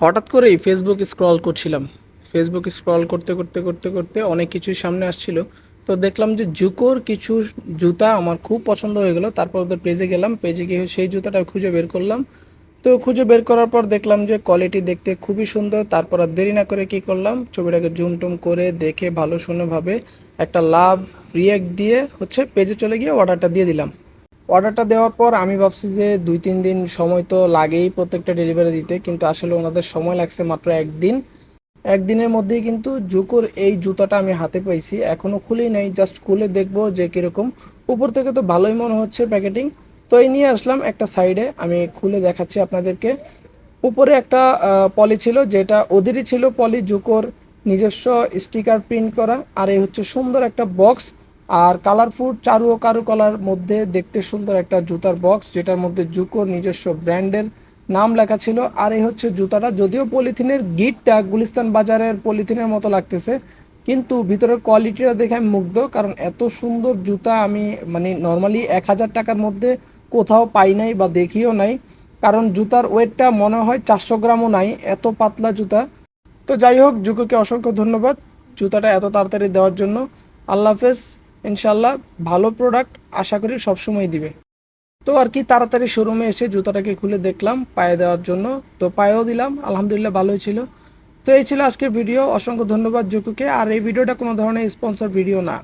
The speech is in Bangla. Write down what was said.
হঠাৎ করেই ফেসবুক স্ক্রল করছিলাম। ফেসবুক স্ক্রল করতে করতে করতে করতে অনেক কিছুই সামনে আসছিল। তো দেখলাম যে জুকোর কিছু জুতা আমার খুব পছন্দ হয়ে গেলো। তারপর ওদের পেজে গেলাম। পেজে গিয়ে সেই জুতাটা খুঁজে বের করলাম। তো খুঁজে বের করার পর দেখলাম যে কোয়ালিটি দেখতে খুবই সুন্দর। তারপর আর দেরি না করে কি করলাম? ছবিটাকে জুম টুম করে দেখে ভালো শুনেভাবে একটা লাভ রিয়াক্ট দিয়ে হচ্ছে পেজে চলে গিয়ে অর্ডারটা দিয়ে দিলাম। অর্ডারটা দেওয়ার পর আমি ভাবছি যে দুই, তিন দিন সময় তো লাগেই প্রত্যেকটা ডেলিভারি দিতে, কিন্তু আসলে ওনাদের সময় লাগছে মাত্র একদিন। একদিনের মধ্যেই কিন্তু জুকোর এই জুতাটা আমি হাতে পাইছি এখনও খুলেই নাই জাস্ট খুলে দেখব যে কীরকম। উপর থেকে তো ভালোই মনে হচ্ছে প্যাকেটিং তো এই নিয়ে আসলাম একটা সাইডে আমি খুলে দেখাচ্ছি আপনাদেরকে। উপরে একটা পলি ছিল, যেটা ওদেরই ছিল পলি জুকোর নিজস্ব স্টিকার প্রিন্ট করা, আর এই হচ্ছে সুন্দর একটা বক্স আর কালারফুল চারু ও কারু কলার মধ্যে দেখতে সুন্দর একটা জুতার বক্স যেটার মধ্যে জুকো নিজস্ব ব্র্যান্ডের নাম লেখা ছিল। আর এই হচ্ছে জুতাটা, যদিও পলিথিনের গিটটা গুলিস্তান বাজারের পলিথিনের মতো লাগতেছে, কিন্তু ভিতরের কোয়ালিটিটা দেখে আমি মুগ্ধ, কারণ এত সুন্দর জুতা আমি মানে নর্মালি এক হাজার টাকার মধ্যে কোথাও পাই নাই বা দেখিও নাই, কারণ জুতার ওয়েটটা মনে হয় চারশো গ্রামও নাই, এত পাতলা জুতা। তো যাই হোক, জুকোকে অসংখ্য ধন্যবাদ জুতাটা এত তাড়াতাড়ি দেওয়ার জন্য। আল্লাহ হাফেজ। ইনশাল্লাহ ভালো প্রোডাক্ট আশা করি সবসময় দিবে। তো আর কি, তাড়াতাড়ি শোরুমে এসে জুতাটাকে খুলে দেখলাম, পায়ে দেওয়ার জন্য। তো পায়েও দিলাম, আলহামদুলিল্লাহ ভালোই ছিল। তো এই ছিল আজকের ভিডিও অসংখ্য ধন্যবাদ জুকুকে। আর এই ভিডিওটা কোনো ধরনের স্পন্সর ভিডিও না।